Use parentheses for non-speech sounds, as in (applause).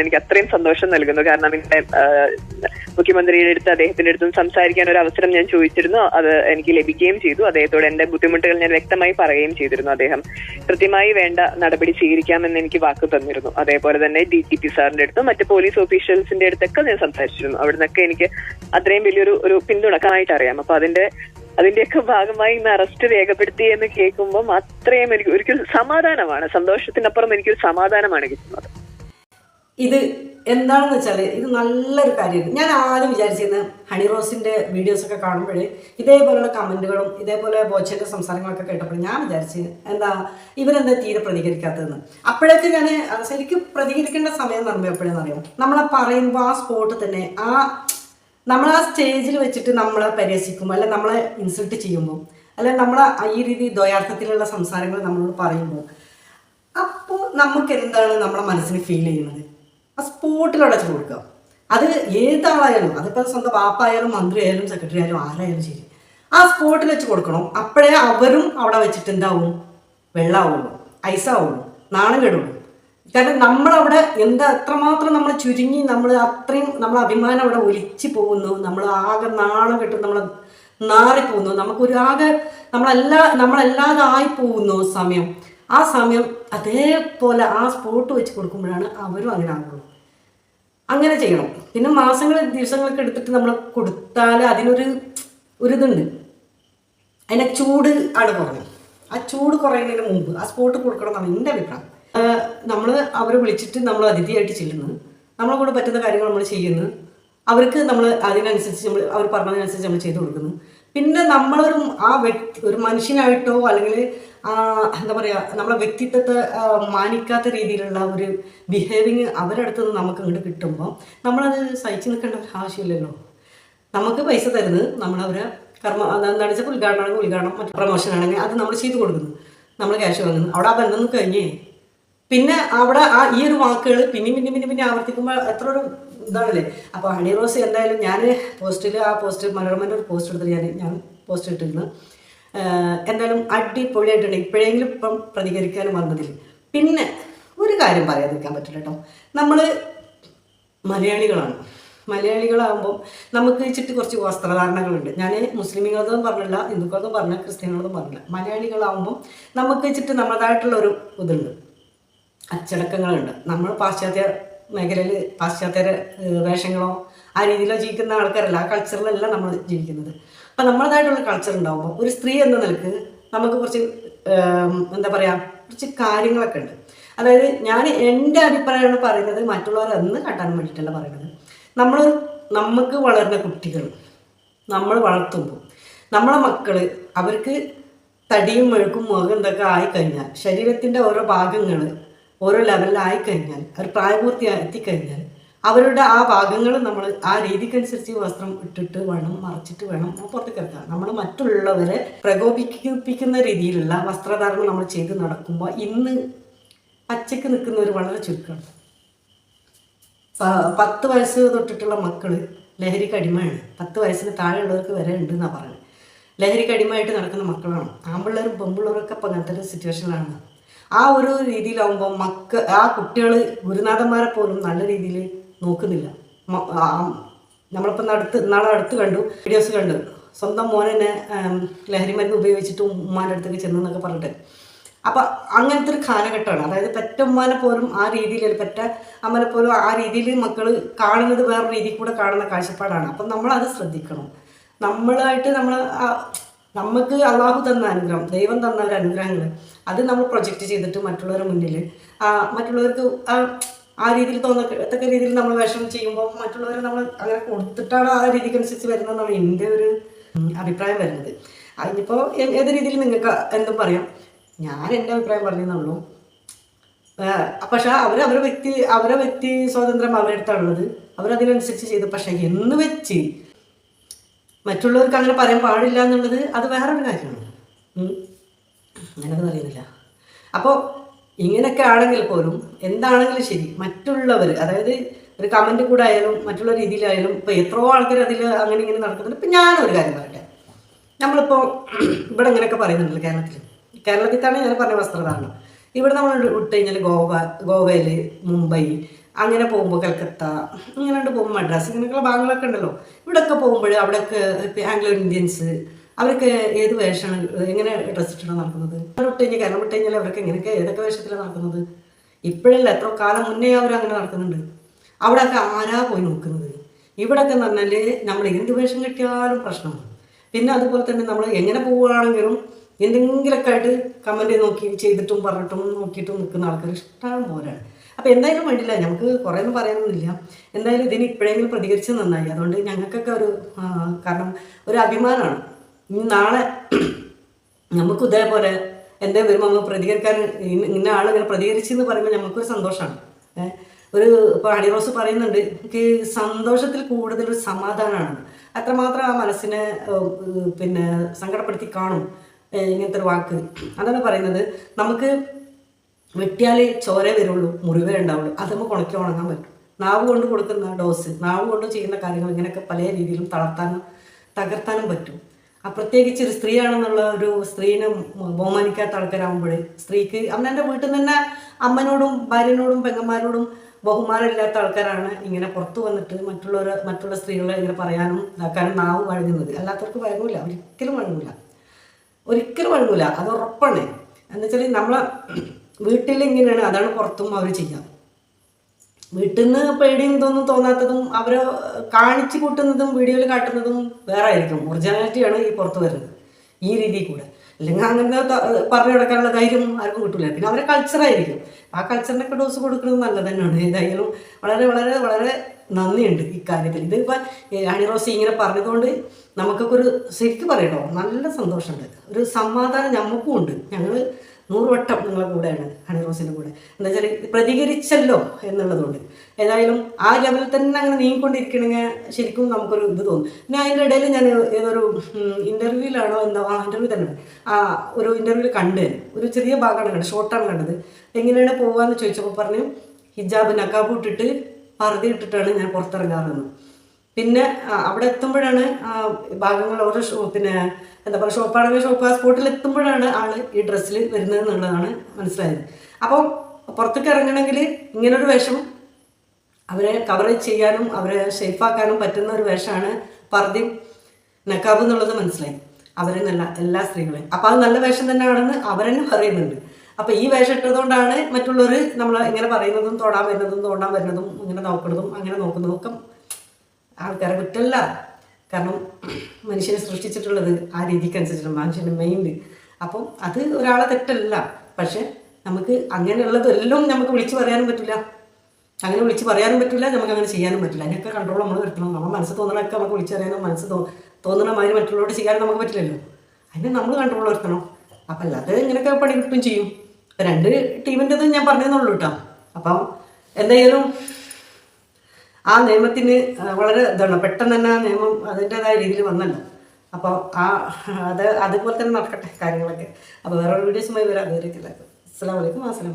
എനിക്ക് അത്രയും സന്തോഷം നൽകുന്നു. കാരണം എന്റെ മുഖ്യമന്ത്രിയുടെ അടുത്ത് അദ്ദേഹത്തിന്റെ അടുത്തും സംസാരിക്കാൻ ഒരു അവസരം ഞാൻ ചോദിച്ചിരുന്നു. അത് എനിക്ക് ലഭിക്കുകയും ചെയ്തു. അദ്ദേഹത്തോട് എന്റെ ബുദ്ധിമുട്ടുകൾ ഞാൻ വ്യക്തമായി പറയുകയും ചെയ്തിരുന്നു അദ്ദേഹം. കൃത്യമായി വേണ്ട നടപടി സ്വീകരിക്കാമെന്ന് എനിക്ക് വാക്ക് തന്നിരുന്നു. അതേപോലെ തന്നെ ഡി ടി പി സാറിന്റെ അടുത്തും മറ്റ് പോലീസ് ഓഫീഷ്യൽസിന്റെ അടുത്തൊക്കെ ഞാൻ സംസാരിച്ചിരുന്നു. അവിടെ നിന്നൊക്കെ എനിക്ക് അത്രയും വലിയൊരു ഒരു പിന്തുണക്കാനായിട്ട് അറിയാം. അപ്പൊ അതിന്റെ അതിന്റെയൊക്കെ ഭാഗമായി ഇന്ന് അറസ്റ്റ് രേഖപ്പെടുത്തി എന്ന് കേൾക്കുമ്പോൾ അത്രയും എനിക്ക് ഒരിക്കലും സമാധാനമാണ്. സന്തോഷത്തിനപ്പുറം എനിക്കൊരു സമാധാനമാണ് കിട്ടുന്നത്. ഇത് എന്താണെന്ന് വെച്ചാൽ ഇത് നല്ലൊരു കാര്യമാണ് ഞാൻ ആദ്യം വിചാരിച്ചിരുന്നത് ഹണി റോസിന്റെ വീഡിയോസൊക്കെ കാണുമ്പോൾ ഇതേപോലെയുള്ള കമന്റുകളും ഇതേപോലെ ബോച്ചന്റെ സംസാരങ്ങളൊക്കെ കേട്ടപ്പോൾ ഞാൻ വിചാരിച്ച് എന്താ ഇവരെന്താ തീരെ പ്രതികരിക്കാത്തതെന്ന്. അപ്പോഴൊക്കെ ഞാൻ ശരിക്കും പ്രതികരിക്കേണ്ട സമയം എന്ന് എപ്പോഴാണെന്ന് അറിയാം? നമ്മളെ പറയുമ്പോൾ ആ സ്പോട്ട് തന്നെ ആ നമ്മൾ ആ സ്റ്റേജിൽ വെച്ചിട്ട് നമ്മളെ പരിഹസിക്കുമ്പോൾ അല്ലെ നമ്മളെ ഇൻസൾട്ട് ചെയ്യുമ്പോൾ അല്ലെ നമ്മളെ ഈ രീതി ദ്വയാർത്ഥത്തിലുള്ള സംസാരങ്ങൾ നമ്മളോട് പറയുമ്പോൾ അപ്പോൾ നമുക്ക് എന്താണ് നമ്മളെ മനസ്സിന് ഫീൽ ചെയ്യുന്നത്? ആ സ്പോട്ടിൽ അടച്ചു കൊടുക്കുക. അത് ഏതാളായാലും അതിപ്പോൾ സ്വന്തം വാപ്പായാലും മന്ത്രി ആയാലും സെക്രട്ടറി ആയാലും ആരായാലും ശരി. ആ സ്പോട്ടിൽ വെച്ച് കൊടുക്കണം. അപ്പോഴേ അവരും അവിടെ വെച്ചിട്ട് എന്താവും? വെള്ളമാവുള്ളൂ ഐസാവുള്ളൂ. നാണം കെടുള്ളൂ. കാരണം നമ്മളവിടെ എന്താ എത്രമാത്രം നമ്മൾ ചുരുങ്ങി നമ്മൾ അത്രയും നമ്മൾ അഭിമാനം അവിടെ ഒലിച്ചു പോകുന്നു. നമ്മൾ ആകെ നാണം കെട്ടും നമ്മൾ നാറിപ്പോകുന്നു. നമുക്കൊരു ആകെ നമ്മളെല്ലാ നമ്മളെല്ലാതായി പോകുന്നു സമയം. ആ സമയം അതേപോലെ ആ സ്പോട്ട് വെച്ച് കൊടുക്കുമ്പോഴാണ് അവരും അങ്ങനെ ആകുള്ളൂ അങ്ങനെ ചെയ്യണം. പിന്നെ മാസങ്ങൾ ദിവസങ്ങളൊക്കെ എടുത്തിട്ട് നമ്മൾ കൊടുത്താൽ അതിനൊരു ഒരു ഇതുണ്ട് അതിനെ ചൂട് ആണ് കുറഞ്ഞത് ആ ചൂട് കുറയുന്നതിന് മുമ്പ് ആ സ്പോട്ട് കൊടുക്കണം എന്നാണ് എന്റെ അഭിപ്രായം. നമ്മൾ അവരെ വിളിച്ചിട്ട് നമ്മൾ അതിഥിയായിട്ട് ചെല്ലുന്നു. നമ്മളെ കൂടെ പറ്റുന്ന കാര്യങ്ങൾ നമ്മൾ ചെയ്യുന്നു. അവർക്ക് നമ്മൾ അതിനനുസരിച്ച് നമ്മൾ അവർ പറഞ്ഞതിനനുസരിച്ച് നമ്മൾ ചെയ്തു കൊടുക്കുന്നു. പിന്നെ നമ്മളൊരു ആ വ്യക്തി ഒരു മനുഷ്യനായിട്ടോ അല്ലെങ്കിൽ എന്താ പറയുക നമ്മളെ വ്യക്തിത്വത്തെ മാനിക്കാത്ത രീതിയിലുള്ള ഒരു ബിഹേവിങ് അവരടുത്തു നിന്ന് നമുക്ക് ഇങ്ങോട്ട് കിട്ടുമ്പോൾ നമ്മളത് സഹിച്ചു നിൽക്കേണ്ട ഒരു ആവശ്യമില്ലല്ലോ. നമുക്ക് പൈസ തരുന്നത് നമ്മളവരെ കർമ്മ എന്താണെന്ന് വെച്ചാൽ ഉദ്ഘാടനം ആണെങ്കിൽ ഉദ്ഘാടനം മറ്റു പ്രൊമോഷൻ ആണെങ്കിൽ അത് നമ്മൾ ചെയ്തു കൊടുക്കുന്നു. നമ്മൾ ക്യാഷ് വാങ്ങുന്നു. അവിടെ ആ ബന്ധം കഴിഞ്ഞേ. പിന്നെ അവിടെ ആ ഈ ഒരു വാക്കുകൾ പിന്നെയും പിന്നെ പിന്നെ പിന്നെ ആവർത്തിക്കുമ്പോൾ എത്ര ഒരു ഇതാണല്ലേ? അപ്പോൾ ഹണി റോസ് എന്തായാലും ഞാൻ പോസ്റ്റിൽ ആ പോസ്റ്റ് മനോരമന്റെ ഒരു പോസ്റ്റ് എടുത്തിട്ട് ഞാൻ ഞാൻ പോസ്റ്റ് ഇട്ടിരുന്നു. എന്തായാലും അടിപൊളിയായിട്ടുണ്ട്. ഇപ്പോഴെങ്കിലും ഇപ്പം പ്രതികരിക്കാനും വന്നതിൽ പിന്നെ ഒരു കാര്യം പറയാതിരിക്കാൻ പറ്റില്ല കേട്ടോ. നമ്മൾ മലയാളികളാണ്. മലയാളികളാകുമ്പോൾ നമുക്ക് വെച്ചിട്ട് കുറച്ച് വസ്ത്രധാരണകളുണ്ട്. ഞാൻ മുസ്ലിമുകളതും പറഞ്ഞില്ല ഹിന്ദുക്കളതും പറഞ്ഞില്ല ക്രിസ്ത്യാനികളതും പറഞ്ഞില്ല. മലയാളികളാകുമ്പോൾ നമുക്ക് വെച്ചിട്ട് നമ്മുടേതായിട്ടുള്ള ഒരു ഇതുണ്ട്. അച്ചടക്കങ്ങളുണ്ട്. നമ്മൾ പാശ്ചാത്യ മേഖലയിൽ പാശ്ചാത്യ വേഷങ്ങളോ ആ രീതിയിലോ ജീവിക്കുന്ന ആൾക്കാരല്ല. ആ കൾച്ചറിലല്ല നമ്മൾ ജീവിക്കുന്നത്. അപ്പം നമ്മളതായിട്ടുള്ള കൾച്ചർ ഉണ്ടാകുമ്പോൾ ഒരു സ്ത്രീ എന്ന നിലയ്ക്ക് നമുക്ക് കുറച്ച് എന്താ പറയുക കുറച്ച് കാര്യങ്ങളൊക്കെ ഉണ്ട്. അതായത് ഞാൻ എന്റെ അഭിപ്രായമാണ് പറയുന്നത് മറ്റുള്ളവർ അന്ന് കാട്ടാൻ വേണ്ടിയിട്ടല്ല പറയുന്നത്. നമ്മൾ നമുക്ക് വളരുന്ന കുട്ടികൾ നമ്മൾ വളർത്തുമ്പോൾ നമ്മളെ മക്കൾ അവർക്ക് തടിയും മെഴുക്കും മുഖം എന്തൊക്കെ ആയിക്കഴിഞ്ഞാൽ ശരീരത്തിന്റെ ഓരോ ഭാഗങ്ങൾ ഓരോ ലെവലിലായി കഴിഞ്ഞാൽ അവർ പ്രായപൂർത്തി എത്തിക്കഴിഞ്ഞാൽ അവരുടെ ആ ഭാഗങ്ങൾ നമ്മൾ ആ രീതിക്കനുസരിച്ച് വസ്ത്രം ഇട്ടിട്ട് വേണം മറച്ചിട്ട് വേണം പുറത്തേക്ക് ഇറക്കാൻ നമ്മൾ മറ്റുള്ളവരെ പ്രകോപിപ്പിക്കുന്ന രീതിയിലുള്ള വസ്ത്രധാരണം നമ്മൾ ചെയ്ത് നടക്കുമ്പോൾ ഇന്ന് പച്ചക്ക് ഒരു വളരെ ചുരുക്കമാണ് പത്ത് വയസ്സ് തൊട്ടിട്ടുള്ള മക്കൾ ലഹരിക്ക് അടിമയാണ്. പത്ത് വയസ്സിന് താഴെയുള്ളവർക്ക് വരെ ഉണ്ട് എന്നാണ് പറയുന്നത്. ലഹരിക്ക് അടിമയായിട്ട് നടക്കുന്ന മക്കളാണ്. ആമ്പിള്ളേരും പെമ്പിള്ളേരും ഒക്കെ ഇപ്പം അങ്ങനത്തെ സിറ്റുവേഷനിലാണ് ആ ഒരു രീതിയിലാവുമ്പോൾ മക്ക ആ കുട്ടികൾ ഗുരുനാഥന്മാരെ പോലും നല്ല രീതിയിൽ നോക്കുന്നില്ല. നമ്മളിപ്പോൾ അടുത്ത് നാളെ അടുത്ത് കണ്ടു വീഡിയോസ് കണ്ടു. സ്വന്തം മോനെ ലഹരി മരുന്ന് ഉപയോഗിച്ചിട്ട് ഉമ്മാന്റെ അടുത്തേക്ക് ചെന്നു എന്നൊക്കെ പറഞ്ഞിട്ട്. അപ്പൊ അങ്ങനത്തെ ഒരു കാലഘട്ടമാണ്. അതായത് പെറ്റമ്മനെ പോലും ആ രീതിയിൽ പെറ്റ അമ്മനെ പോലും ആ രീതിയിൽ മക്കൾ കാണുന്നത് വേറെ രീതിയിൽ കൂടെ കാണുന്ന കാഴ്ചപ്പാടാണ്. അപ്പം നമ്മളത് ശ്രദ്ധിക്കണം. നമ്മളായിട്ട് നമ്മൾ നമുക്ക് അള്ളാഹു തന്ന അനുഗ്രഹം ദൈവം തന്ന ഒരു അനുഗ്രഹങ്ങൾ അത് നമ്മൾ പ്രൊജക്റ്റ് ചെയ്തിട്ട് മറ്റുള്ളവരുടെ മുന്നിൽ മറ്റുള്ളവർക്ക് ആ രീതിയിൽ തോന്നത്തക്ക രീതിയിൽ നമ്മൾ വേഷം ചെയ്യുമ്പോൾ മറ്റുള്ളവരെ നമ്മൾ അങ്ങനെ കൊടുത്തിട്ടാണ് ആ രീതിക്ക് രീതിക്കനുസരിച്ച് വരുന്നതെന്നാണ് എന്റെ ഒരു അഭിപ്രായം വരുന്നത്. അതിനിപ്പോൾ ഏത് രീതിയിൽ നിങ്ങൾക്ക് എന്തും പറയാം. ഞാൻ എന്റെ അഭിപ്രായം പറഞ്ഞെന്നുള്ളൂ. പക്ഷെ അവർ അവരുടെ വ്യക്തി അവരുടെ വ്യക്തി സ്വാതന്ത്ര്യം അവരുടെ അടുത്താണുള്ളത് അവരതിനനുസരിച്ച് ചെയ്തു. പക്ഷെ എന്ന് വെച്ച് മറ്റുള്ളവർക്ക് അങ്ങനെ പറയാൻ പാടില്ല എന്നുള്ളത് അത് വേറൊരു കാര്യമാണ്. ഉം. അറിയുന്നില്ല അപ്പോൾ ഇങ്ങനെയൊക്കെ ആണെങ്കിൽ പോലും എന്താണെങ്കിലും ശരി മറ്റുള്ളവർ അതായത് ഒരു കമന്റ് കൂടെ ആയാലും മറ്റുള്ള രീതിയിലായാലും ഇപ്പോൾ എത്രയോ ആൾക്കാർ അതിൽ അങ്ങനെ ഇങ്ങനെ നടക്കുന്നുണ്ട്. ഇപ്പം ഞാനൊരു കാര്യം പറയട്ടെ. നമ്മളിപ്പോൾ (clears throat) ഇവിടെ ഇങ്ങനെയൊക്കെ പറയുന്നുണ്ടല്ലോ കേരളത്തിൽ കേരളത്തിൽ തന്നെ ഞാൻ പറഞ്ഞ വസ്ത്രധാരണം ഇവിടെ നമ്മൾ വിട്ട് കഴിഞ്ഞാൽ ഗോവ ഗോവയിൽ മുംബൈ അങ്ങനെ പോകുമ്പോൾ കൽക്കത്ത ഇങ്ങനെ പോകുമ്പോൾ മദ്രാസ് ഇങ്ങനെയൊക്കെയുള്ള ഭാഗങ്ങളൊക്കെ ഉണ്ടല്ലോ. ഇവിടെയൊക്കെ പോകുമ്പോൾ അവിടെയൊക്കെ ആംഗ്ലോ ഇന്ത്യൻസ് അവർക്ക് ഏത് വേഷമാണ് എങ്ങനെ ഡ്രസ് ഇട്ടാണ് നടക്കുന്നത്? വിട്ട് കഴിഞ്ഞാൽ അവർക്ക് എങ്ങനെയൊക്കെ ഏതൊക്കെ വേഷത്തിലാണ് നടക്കുന്നത്? ഇപ്പോഴല്ല എത്ര കാലം മുന്നേ അവർ അങ്ങനെ നടക്കുന്നുണ്ട്. അവിടെയൊക്കെ ആരാ പോയി നോക്കുന്നത്? ഇവിടെയൊക്കെ എന്ന് പറഞ്ഞാൽ നമ്മൾ എന്ത് വേഷം കിട്ടിയാലും പ്രശ്നമാണ്. പിന്നെ അതുപോലെ തന്നെ നമ്മൾ എങ്ങനെ പോവുകയാണെങ്കിലും എന്തെങ്കിലുമൊക്കെ ആയിട്ട് കമന്റ് നോക്കി ചെയ്തിട്ടും പറഞ്ഞിട്ടും നോക്കിയിട്ടും നിൽക്കുന്ന ആൾക്കാർ ഇഷ്ടം പോലെയാണ്. അപ്പോൾ എന്തായാലും വേണ്ടില്ല നമുക്ക് കുറേ ഒന്നും പറയാനൊന്നുമില്ല. എന്തായാലും ഇതിന് ഇപ്പോഴെങ്കിലും പ്രതികരിച്ച് നന്നായി. അതുകൊണ്ട് ഞങ്ങൾക്കൊക്കെ ഒരു കാരണം ഒരു അഭിമാനമാണ്. നാളെ നമുക്ക് ഇതേപോലെ എന്റെ വരുമ്പോൾ നമ്മൾ പ്രതികരിക്കാൻ ഇന്ന- ആളിങ്ങനെ പ്രതികരിച്ചു എന്ന് പറയുമ്പോൾ നമുക്കൊരു സന്തോഷമാണ് ഒരു ഇപ്പോൾ അടിറോസ് പറയുന്നുണ്ട് എനിക്ക് സന്തോഷത്തിൽ കൂടുതൽ ഒരു സമാധാനമാണ് അത്രമാത്രം ആ മനസ്സിനെ പിന്നെ സങ്കടപ്പെടുത്തി കാണും. ഇങ്ങനത്തെ ഒരു വാക്ക്. അതാണ് പറയുന്നത്. നമുക്ക് വെട്ടിയാലേ ചോരേ വരുള്ളൂ മുറിവേ ഉണ്ടാവുള്ളൂ. അത് നമുക്ക് ഉണക്കി ഉണങ്ങാൻ പറ്റും. നാവ് കൊണ്ട് കൊടുക്കുന്ന ഡോസ് നാവ് കൊണ്ട് ചെയ്യുന്ന കാര്യങ്ങൾ ഇങ്ങനെയൊക്കെ പല രീതിയിലും തളർത്താനും തകർത്താനും പറ്റും. പ്രത്യേകിച്ച് ഒരു സ്ത്രീയാണെന്നുള്ള ഒരു സ്ത്രീനെ ബഹുമാനിക്കാത്ത ആൾക്കാരാകുമ്പോൾ സ്ത്രീക്ക് അവനെന്റെ വീട്ടിൽ നിന്ന് തന്നെ അമ്മനോടും ഭാര്യനോടും പെങ്ങന്മാരോടും ബഹുമാനമില്ലാത്ത ആൾക്കാരാണ് ഇങ്ങനെ പുറത്തു വന്നിട്ട് മറ്റുള്ളവർ മറ്റുള്ള സ്ത്രീകളെ ഇങ്ങനെ പറയാനും ഇതാക്കാനും നാവ് വഴങ്ങുന്നത്. അല്ലാത്തവർക്ക് വഴങ്ങില്ല ഒരിക്കലും വഴങ്ങില്ല ഒരിക്കലും വഴങ്ങൂല. അത് ഉറപ്പാണ്. എന്താ വെച്ചാൽ നമ്മളെ വീട്ടിൽ ഇങ്ങനെയാണ്. അതാണ് പുറത്തും അവർ ചെയ്യുക. വീട്ടിൽ നിന്ന് പേടിയും ഇതൊന്നും തോന്നാത്തതും അവരെ കാണിച്ചു കൂട്ടുന്നതും വീഡിയോയിൽ കാട്ടുന്നതും വേറെ ആയിരിക്കും. ഒറിജിനാലിറ്റിയാണ് ഈ പുറത്ത് വരുന്നത്. ഈ രീതിയിൽ കൂടെ. അല്ലെങ്കിൽ അങ്ങനെ പറഞ്ഞു കിടക്കാനുള്ള ധൈര്യം ആർക്കും കിട്ടില്ല പിന്നെ അവരെ കൾച്ചറായിരിക്കും ആ കൾച്ചറിനൊക്കെ ഡോസ് കൊടുക്കുന്നത് നല്ലത് തന്നെയാണ്. ഏതായാലും വളരെ വളരെ വളരെ നന്ദിയുണ്ട് ഇക്കാര്യത്തിൽ ഇതിപ്പോൾ ഹണി അണിറോസി ഇങ്ങനെ പറഞ്ഞതുകൊണ്ട് നമുക്കൊക്കെ ഒരു ശരിക്കും പറയട്ടോ നല്ല സന്തോഷമുണ്ട്. ഒരു സമാധാനം നമുക്കും ഉണ്ട് ഞങ്ങൾ നൂറ് വട്ടം നിങ്ങളെ കൂടെയാണ് ഹണിറോസിന്റെ കൂടെ. എന്താ വെച്ചാൽ പ്രതികരിച്ചല്ലോ എന്നുള്ളതുകൊണ്ട്. ഏതായാലും ആ ലെവലിൽ തന്നെ അങ്ങനെ നീങ്ങിക്കൊണ്ടിരിക്കണമെങ്കിൽ ശരിക്കും നമുക്കൊരു ഇത് തോന്നും. പിന്നെ അതിന്റെ ഇടയിൽ ഞാൻ ഏതൊരു ഇന്റർവ്യൂവിലാണോ എന്താ ആ ഇന്റർവ്യൂ തന്നെ ആ ഒരു ഇന്റർവ്യൂവിൽ കണ്ട് ഒരു ചെറിയ ഭാഗമാണ് കണ്ടത് ഷോർട്ടാണ് കണ്ടത്. എങ്ങനെയാണ് പോകാമെന്ന് ചോദിച്ചപ്പോൾ പറഞ്ഞു ഹിജാബ് നക്കാബ് ഇട്ടിട്ട് പറുതി ഇട്ടിട്ടാണ് ഞാൻ പുറത്തിറങ്ങാറെന്ന് പിന്നെ അവിടെ എത്തുമ്പോഴാണ് ഭാഗങ്ങൾ ഓരോ പിന്നെ എന്താ പറയുക ഷോപ്പാണെങ്കിൽ ഷോപ്പ് ആ സ്പോട്ടിൽ എത്തുമ്പോഴാണ് ആൾ ഈ ഡ്രസ്സിൽ വരുന്നത് എന്നുള്ളതാണ് മനസ്സിലായത്. അപ്പോൾ പുറത്തേക്ക് ഇറങ്ങണമെങ്കിൽ ഇങ്ങനൊരു വേഷം അവരെ കവറേജ് ചെയ്യാനും അവരെ ഷേഫാക്കാനും പറ്റുന്ന ഒരു വേഷമാണ് പർദ്യം നക്കാബ് എന്നുള്ളത് മനസ്സിലായി. അവരെന്നല്ല എല്ലാ സ്ത്രീകളെയും. അപ്പോൾ അത് നല്ല വേഷം തന്നെയാണെന്ന് അവരെന്നെ പറയുന്നുണ്ട്. അപ്പോൾ ഈ വേഷം ഇട്ടതുകൊണ്ടാണ് മറ്റുള്ളവർ നമ്മൾ ഇങ്ങനെ പറയുന്നതും തൊടാൻ വരുന്നതും തോണ്ടാൻ വരുന്നതും ഇങ്ങനെ നോക്കുന്നതും അങ്ങനെ നോക്കുന്നതും ഒക്കെ ആൾക്കാരെ കുറ്റമല്ല. കാരണം മനുഷ്യനെ സൃഷ്ടിച്ചിട്ടുള്ളത് ആ രീതിക്കനുസരിച്ചിട്ട് മനുഷ്യന്റെ മൈൻഡ് അപ്പം അത് ഒരാളെ തെറ്റല്ല. പക്ഷെ നമുക്ക് അങ്ങനെയുള്ളതെല്ലാം നമുക്ക് വിളിച്ചു പറയാനും പറ്റില്ല. അങ്ങനെ വിളിച്ച് പറയാനും പറ്റില്ല നമുക്ക് അങ്ങനെ ചെയ്യാനും പറ്റില്ല. അതിനൊക്കെ കൺട്രോൾ നമ്മൾ കിട്ടണം നമ്മൾ മനസ്സ് തോന്നണമൊക്കെ നമുക്ക് വിളിച്ചറിയാനും മനസ്സ് തോ തോന്നണ മാതിരി മറ്റുള്ളവരോട് ചെയ്യാനും നമുക്ക് പറ്റില്ലല്ലോ. അതിന് നമ്മൾ കൺട്രോൾ വരുത്തണം. അപ്പം അല്ലാതെ ഇങ്ങനെയൊക്കെ പണി കിട്ടും ചെയ്യും. രണ്ട് ടീമിന്റെത് ഞാൻ പറഞ്ഞതെന്നുള്ളൂ കേട്ടോ. അപ്പം എന്തായാലും ആ നിയമത്തിന് വളരെ ഇതാണ്. പെട്ടെന്ന് തന്നെ ആ നിയമം അതിന്റെതായ രീതിയിൽ വന്നല്ലോ. അപ്പോൾ ആ അത് അതുപോലെ തന്നെ നടക്കട്ടെ കാര്യങ്ങളൊക്കെ. അപ്പോൾ വേറൊരു വീഡിയോസുമായി വരാം. അതുവരെയൊക്കെ അസ്സാം വലൈക്കും അസ്സലാം